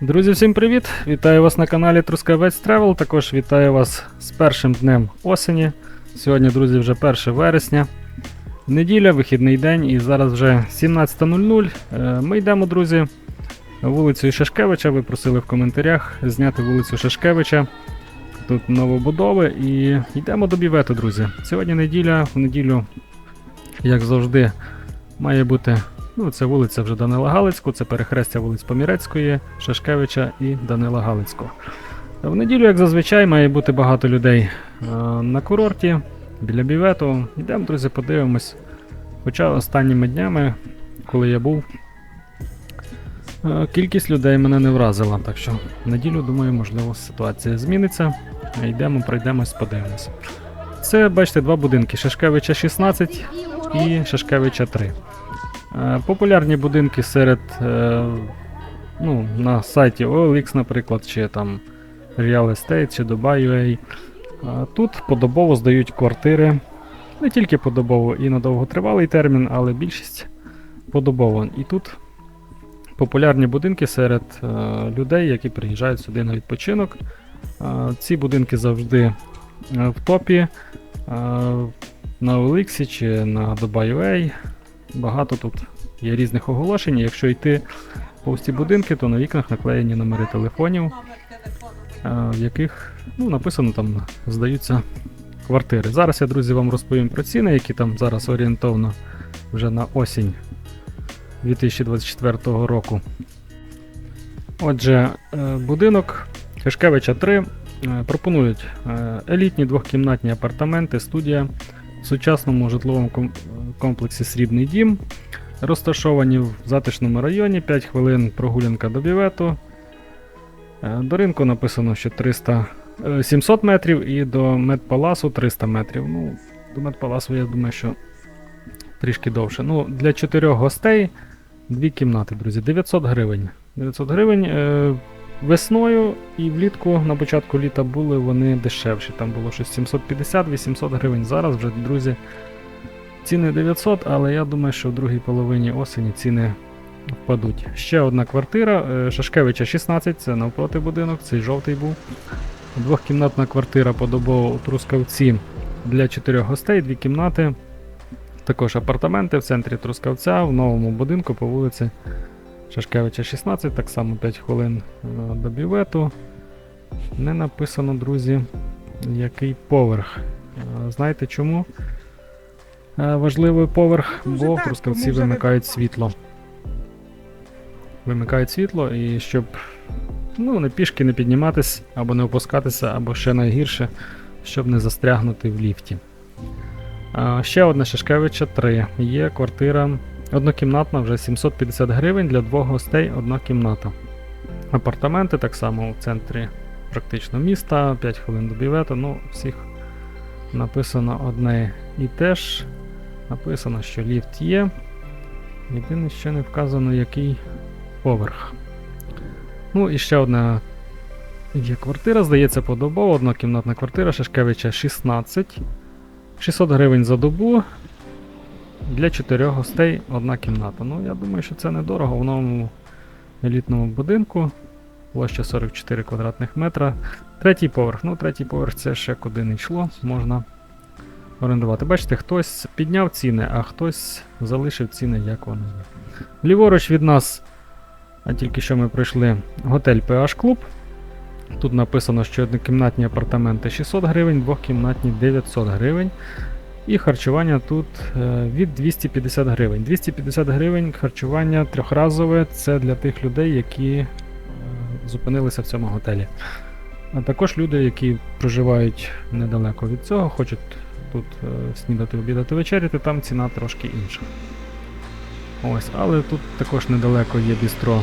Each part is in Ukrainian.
Друзі, всім привіт! Вітаю вас на каналі Трускавець Travel. Також вітаю вас з першим днем осені. Сьогодні, друзі, вже 1 вересня. Неділя, вихідний день, і зараз вже 17.00. Е, Ми йдемо, друзі, вулицею Шашкевича. Ви просили в коментарях зняти вулицю Шашкевича. Тут новобудови і йдемо до бівету, друзі. Сьогодні неділя, в неділю, як завжди, має бути Ну, це вулиця вже Данила Галицького, це перехрестя вулиць Помірецької, Шашкевича і Данила Галицького. В неділю, як зазвичай, має бути багато людей е, на курорті, біля бівету. Йдемо, друзі, подивимось. Хоча останніми днями, коли я був, е, кількість людей мене не вразила. Так що в неділю, думаю, можливо, ситуація зміниться. Йдемо, пройдемось, подивимось. Це, бачите, два будинки: Шашкевича 16 і Шашкевича 3. Е, Популярні будинки серед е, ну, на сайті OLX, наприклад, чи там Real Estate, чи Dubai.ua. Тут подобово здають квартири. Не тільки подобово і на довготривалий термін, але більшість подобово. І тут популярні будинки серед е, людей, які приїжджають сюди на відпочинок. Ці будинки завжди в топі. На OLX чи на Dubai.ua Багато тут є різних оголошень. Якщо йти по всі будинки, то на вікнах наклеєні номери телефонів, е, в яких ну, написано там здаються квартири. Зараз я, друзі, вам розповім про ціни, які там зараз орієнтовно вже на осінь 2024 року. Отже, е, будинок Тишкевича 3 е, пропонують елітні двохкімнатні апартаменти, студія в сучасному житловому комплексі Срібний дім. Розташовані в затишному районі, 5 хвилин прогулянка до бівету. Е, До ринку написано, що 300, е, 700 метрів і до медпаласу 300 метрів. Ну, до медпаласу, я думаю, що трішки довше. Ну, для 4 гостей дві кімнати, друзі, 900 гривень. 900 гривень. Весною і влітку на початку літа були вони дешевші. Там було щось 750-800 гривень. Зараз вже, друзі, ціни 900, але я думаю, що в другій половині осені ціни впадуть. Ще одна квартира е, Шашкевича 16, це навпроти будинок, цей жовтий був. Двохкімнатна квартира подобово у Трускавці для чотирьох гостей, дві кімнати. Також апартаменти в центрі Трускавця, в новому будинку по вулиці Шашкевича 16, так само 5 хвилин е, до бівету. Не написано, друзі, який поверх. Е, Знаєте чому? Е, Важливий поверх, бо в Трускавці вимикають світло. Вимикають світло і щоб ну, не пішки не підніматись або не опускатися, або ще найгірше, щоб не застрягнути в ліфті. Ще одна Шашкевича 3. Є квартира однокімнатна, вже 750 гривень для двох гостей одна кімната. Апартаменти так само у центрі практично міста, 5 хвилин до бівета, ну, всіх написано одне і теж. Написано, що ліфт є. Єдине, що не вказано, який поверх. Ну і ще одна є квартира, здається, подобова. Однокімнатна квартира Шашкевича 16. 600 гривень за добу. Для 4 гостей одна кімната. Ну, я думаю, що це недорого в новому елітному будинку. Площа 44 квадратних метра. Третій поверх. Ну, третій поверх це ще куди не йшло, можна орендувати. Бачите, хтось підняв ціни, а хтось залишив ціни, як вони є. Ліворуч від нас, а тільки що ми пройшли готель PH Club. Тут написано, що однокімнатні апартаменти 600 гривень, двохкімнатні 900 гривень. І харчування тут е, від 250 гривень. 250 гривень харчування трьохразове це для тих людей, які е, зупинилися в цьому готелі. А також люди, які проживають недалеко від цього, хочуть тут е, снідати, обідати, вечеряти, там ціна трошки інша. Ось, але тут також недалеко є бістро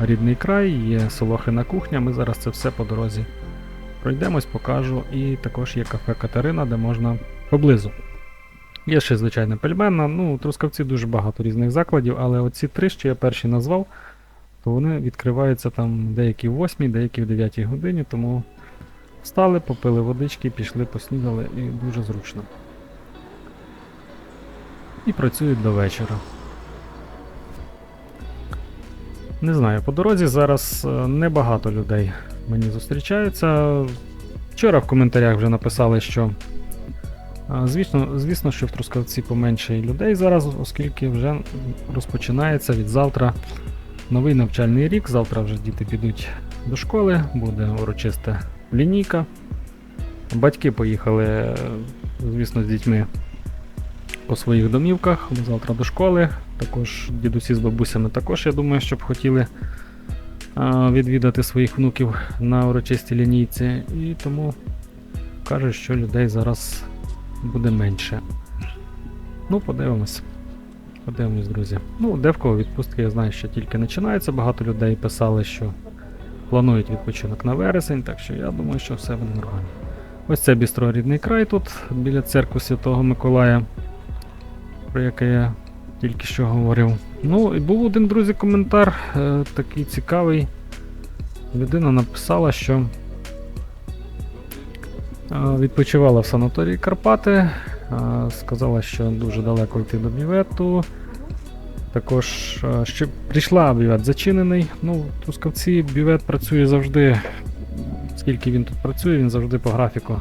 Рідний край, є Солохина кухня. Ми зараз це все по дорозі пройдемось, покажу. І також є кафе Катерина, де можна поблизу. Є ще, звичайно, пельменна. Ну, у Трускавці дуже багато різних закладів, але оці три, що я перші назвав, то вони відкриваються там деякі в 8, деякі в 9 годині, тому встали, попили водички, пішли, поснідали і дуже зручно. І працюють до вечора. Не знаю, по дорозі зараз е, небагато людей мені зустрічаються. Вчора в коментарях вже написали, що звісно, звісно, що в Трускавці поменше людей зараз, оскільки вже розпочинається від завтра новий навчальний рік. Завтра вже діти підуть до школи, буде урочиста лінійка. Батьки поїхали, е, звісно, з дітьми по своїх домівках, завтра до школи. Також дідусі з бабусями також, я думаю, щоб хотіли відвідати своїх внуків на урочистій лінійці. І тому кажуть, що людей зараз буде менше. Ну, подивимось. Подивимось, друзі. Ну, де в кого відпустки, я знаю, що тільки починаються. Багато людей писали, що планують відпочинок на вересень, так що я думаю, що все буде нормально. Ось це бістро рідний край тут, біля церкви Святого Миколая, про яке я тільки що говорив. Ну, і був один, друзі, коментар, е, такий цікавий. Людина написала, що відпочивала в санаторії Карпати, сказала, що дуже далеко йти до бювету. Також е, що прийшла, а бювет зачинений. Ну, в Трускавці бювет працює завжди. Скільки він тут працює, він завжди по графіку.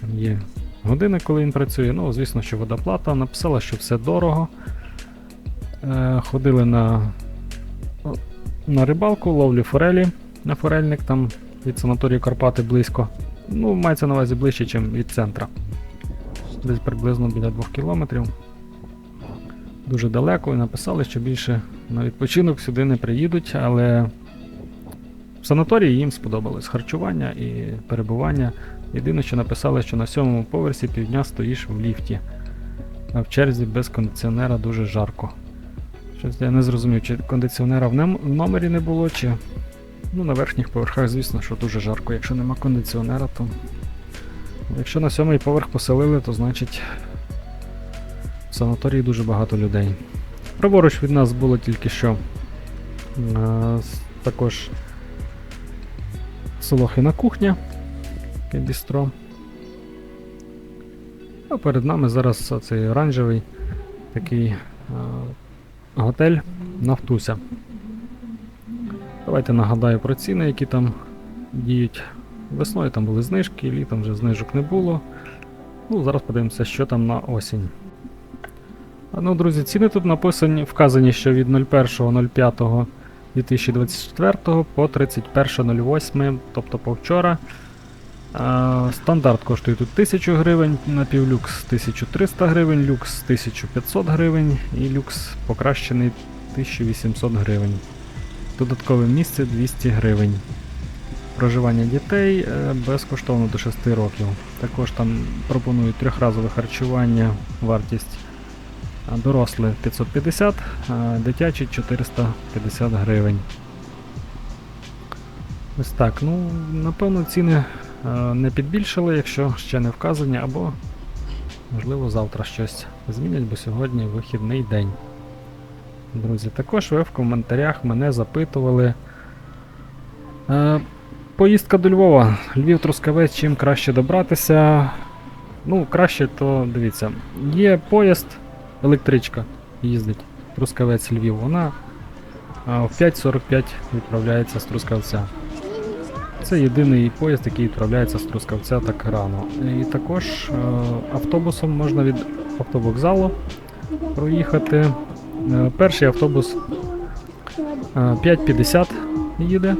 Там є години, коли він працює. Ну, звісно, що водоплата. Написала, що все дорого. Е, ходили на, на рибалку, ловлю форелі на форельник, там від санаторію Карпати близько. Ну, мається на увазі ближче, ніж від центра. Десь приблизно біля 2 кілометрів. Дуже далеко і написали, що більше на відпочинок сюди не приїдуть, але в санаторії їм сподобалось харчування і перебування. Єдине, що написали, що на сьомому поверсі півдня стоїш в ліфті, а в черзі без кондиціонера дуже жарко. Щось я не зрозумів, чи кондиціонера в номері не було, чи. Ну, на верхніх поверхах, звісно, що дуже жарко. Якщо нема кондиціонера, то. Якщо на сьомий поверх поселили, то значить в санаторії дуже багато людей. Праворуч від нас було тільки що. с- також Солохина кухня. Таке. А перед нами зараз цей оранжевий такий е, готель Нафтуся. Давайте нагадаю про ціни, які там діють. Весною там були знижки, літом вже знижок не було. Ну, зараз подивимося, що там на осінь. Ну, друзі, ціни тут написані, вказані, що від 01.05.2024 по 31.08, тобто по вчора. А, Стандарт коштує тут 1000 гривень, напівлюкс 1300 гривень, люкс 1500 гривень і люкс покращений 1800 гривень. Додаткове місце 200 гривень. Проживання дітей е, безкоштовно до 6 років. Також там пропонують трьохразове харчування, вартість доросле 550, а дитячі 450 гривень. Ось так. Ну, напевно, ціни е, не підбільшили, якщо ще не вказані, або, можливо, завтра щось змінять, бо сьогодні вихідний день. Друзі, також ви в коментарях мене запитували. Е, поїздка до Львова. Львів Трускавець, чим краще добратися. Ну, краще, то дивіться, є поїзд, електричка їздить Трускавець Львів. Вона а, в 5.45 відправляється з Трускавця. Це єдиний поїзд, який відправляється з Трускавця так рано. І також е, автобусом можна від автовокзалу проїхати. Е, перший автобус е, 5.50 їде,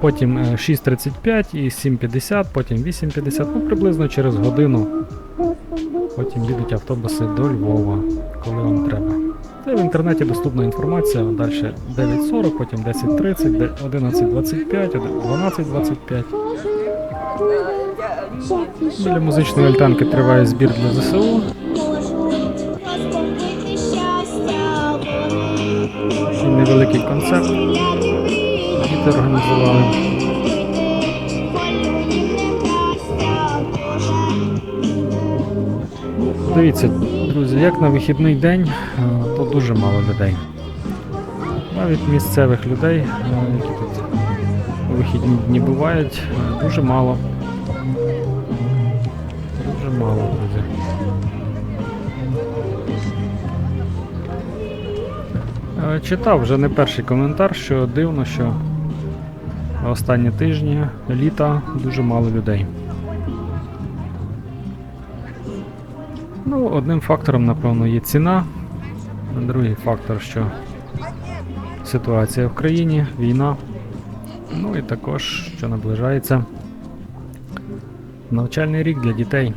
потім е, 6.35 і 7.50, потім 8.50, ну приблизно через годину. Потім їдуть автобуси до Львова, коли вам треба. Та в інтернеті доступна інформація. Далі 9.40, потім 10.30, 11.25, 12.25. Біля музичної альтанки триває збір для ЗСУ. Такий невеликий концерт. Діти організували. Дивіться, друзі, як на вихідний день, е, то дуже мало людей. Навіть місцевих людей, е, які тут у вихідні дні бувають, е, дуже мало. Дуже мало, друзі. Читав вже не перший коментар, що дивно, що останні тижні літа дуже мало людей. Ну, одним фактором, напевно, є ціна. Другий фактор, що ситуація в країні, війна. Ну і також, що наближається навчальний рік для дітей.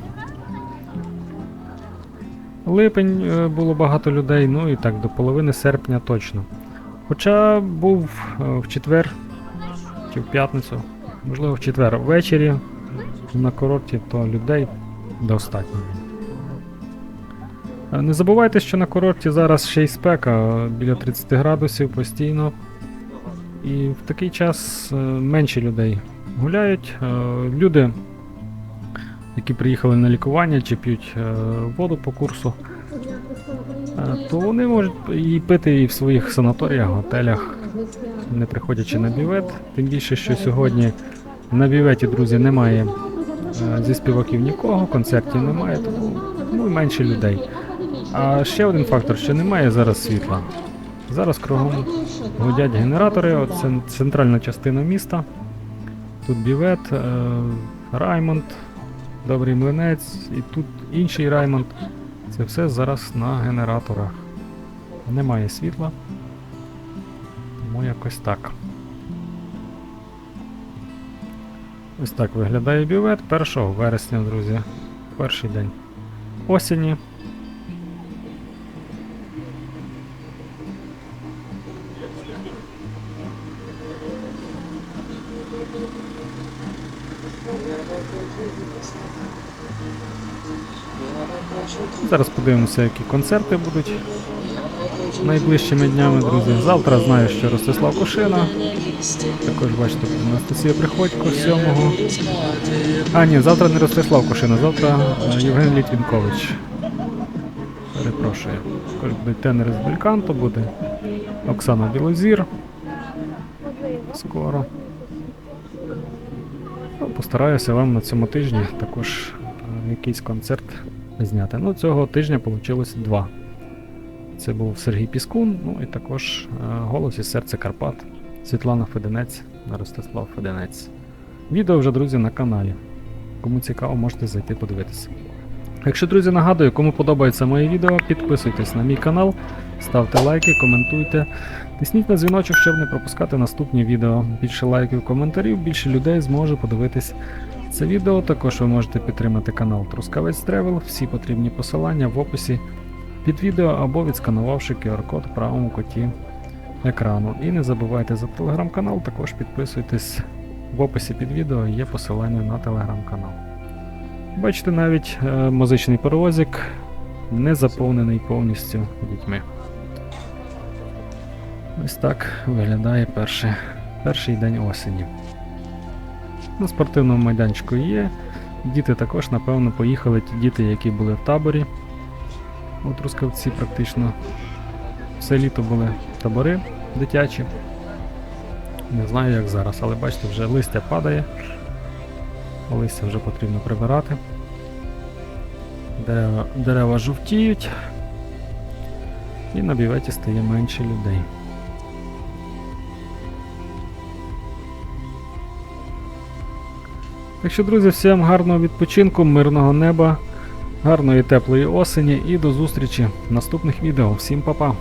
Липень е, було багато людей, ну і так до половини серпня точно. Хоча був е, в четвер чи в п'ятницю, можливо в четвер ввечері на курорті, то людей достатньо. Е, Не забувайте, що на курорті зараз ще й спека біля 30 градусів постійно. І в такий час менше людей гуляють. Люди, які приїхали на лікування чи п'ють е, воду по курсу, е, то вони можуть і пити і в своїх санаторіях, готелях, не приходячи на бівет. Тим більше, що сьогодні на біветі, друзі, немає е, зі співаків нікого, концертів немає, тому ну, менше людей. А ще один фактор, що немає зараз світла. Зараз кругом гудять генератори, це центральна частина міста. Тут бівет, Раймонд, Добрий Млинець і тут інший Раймонд. Це все зараз на генераторах. Немає світла. Тому якось так. Ось так виглядає бювет 1 вересня, друзі. Перший день осені. Зараз подивимося, які концерти будуть найближчими днями, друзі. Завтра знаю, що Ростислав Кошина. Також бачите, Анастасія Приходько 7-го. А, ні, завтра не Ростислав Кошина, завтра е, Євген Літвінкович. Перепрошую. Також буде тенер з Бельканто, буде Оксана Білозір. Скоро. Ну, Постараюся вам на цьому тижні також е, якийсь концерт зняти. Ну, цього тижня вийшло два. Це був Сергій Піскун, ну і також е, голос із серця Карпат. Світлана Феденець, Ростислав Феденець. Відео вже, друзі, на каналі. Кому цікаво, можете зайти подивитися. Якщо, друзі, нагадую, кому подобається моє відео, підписуйтесь на мій канал, ставте лайки, коментуйте. Тисніть на дзвіночок, щоб не пропускати наступні відео. Більше лайків, коментарів, більше людей зможе подивитись це відео. Також ви можете підтримати канал Трускавець Тревел. Всі потрібні посилання в описі під відео або відсканувавши QR-код в правому куті екрану. І не забувайте за телеграм-канал, також підписуйтесь в описі під відео, є посилання на телеграм-канал. Бачите, навіть е, музичний перевозик не заповнений повністю дітьми. Ось так виглядає перший, перший день осені. На спортивному майданчику є. Діти також, напевно, поїхали ті діти, які були в таборі. У Трускавці практично все літо були табори дитячі. Не знаю, як зараз, але бачите, вже листя падає. Листя вже потрібно прибирати. Дерева, дерева жовтіють. І на біветі стає менше людей. Так що, друзі, всім гарного відпочинку, мирного неба, гарної теплої осені і до зустрічі в наступних відео. Всім па-па!